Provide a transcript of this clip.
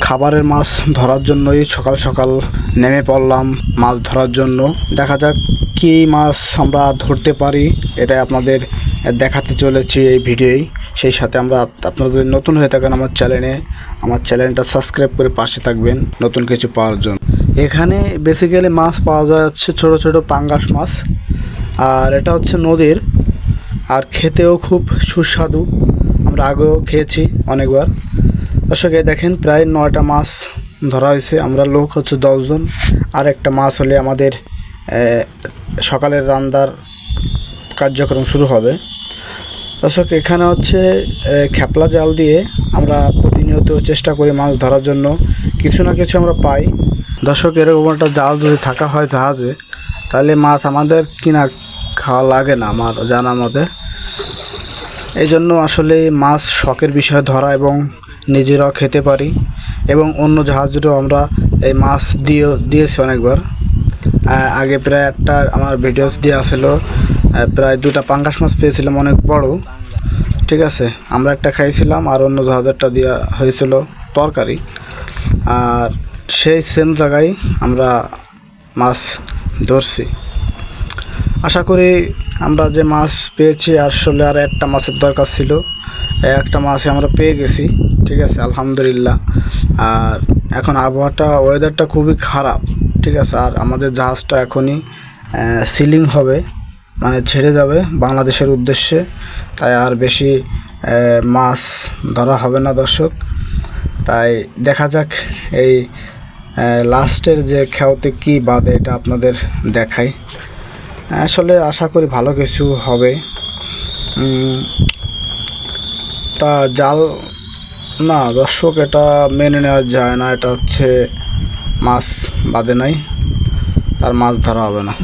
খাবারের মাছ ধরার জন্যই সকাল সকাল নেমে পড়লাম মাছ ধরার জন্য। দেখা যাক কী মাছ আমরা ধরতে পারি, এটাই আপনাদের দেখাতে চলেছি এই ভিডিওই। সেই সাথে আমরা আপ- আপনারা যদি নতুন হয়ে থাকেন আমার চ্যানেলে, আমার চ্যানেলটা সাবস্ক্রাইব করে পাশে থাকবেন নতুন কিছু পাওয়ার জন্য। এখানে বেসিক্যালি মাছ পাওয়া যাচ্ছে ছোট ছোট পাঙ্গাস মাছ, আর এটা হচ্ছে নদীর, আর খেতেও খুব সুস্বাদু। আমরা আগেও খেয়েছি অনেকবার। দর্শক দেখেন প্রায় নয়টা মাছ ধরা হয়েছে। আমরা লোক হচ্ছে দশজন। আর একটা মাছ হলে আমাদের সকালের রান্নার কার্যক্রম শুরু হবে। দর্শক, এখানে হচ্ছে খেপলা জাল দিয়ে আমরা প্রতিনিয়ত চেষ্টা করি মাছ ধরার জন্য। কিছু না কিছু আমরা পাই। দর্শক, এরকম একটা জাল যদি থাকা হয় জাহাজে, তাহলে মাছ আমাদের কিনা খাওয়া লাগে না আমার জানা মতে। এই জন্য আসলে মাছ শখের বিষয়ে ধরা এবং নিজেরাও খেতে পারি এবং অন্য জাহাজেরও আমরা এই মাছ দিয়ে দিয়েছি অনেকবার। আগে প্রায় একটা আমার ভিডিওস দিয়ে আসলো প্রায় দুটা পাঙ্গাস মাছ পেয়েছিলাম অনেক বড়। ঠিক আছে, আমরা একটা খাইছিলাম আর অন্য জাহাজেরটা দেওয়া হয়েছিল তরকারি। আর সেই সেম জায়গায় আমরা মাছ ধরছি। আশা করি আমরা যে মাছ পেয়েছি, আসলে আর একটা মাছের দরকার ছিল। একটা মাছে আমরা পেয়ে গেছি, ঠিক আছে, আলহামদুলিল্লাহ। আর এখন আবহাওয়াটা ওয়েদারটা খুবই খারাপ, ঠিক আছে, আর আমাদের জাহাজটা এখনই সিলিং হবে মানে ছেড়ে যাবে বাংলাদেশের উদ্দেশ্যে। তাই আর বেশি মাছ ধরা হবে না, দর্শক। তাই দেখা যাক এই লাস্টের যে খেয়াতে কী বাদে এটা আপনাদের দেখাই। আসলে আশা করি ভালো কিছু হবে। তা জাল, না, দর্শক, এটা মেনে নেওয়া যায় না। এটা হচ্ছে মাছ বাদে নাই, তার মাছ ধরা হবে না।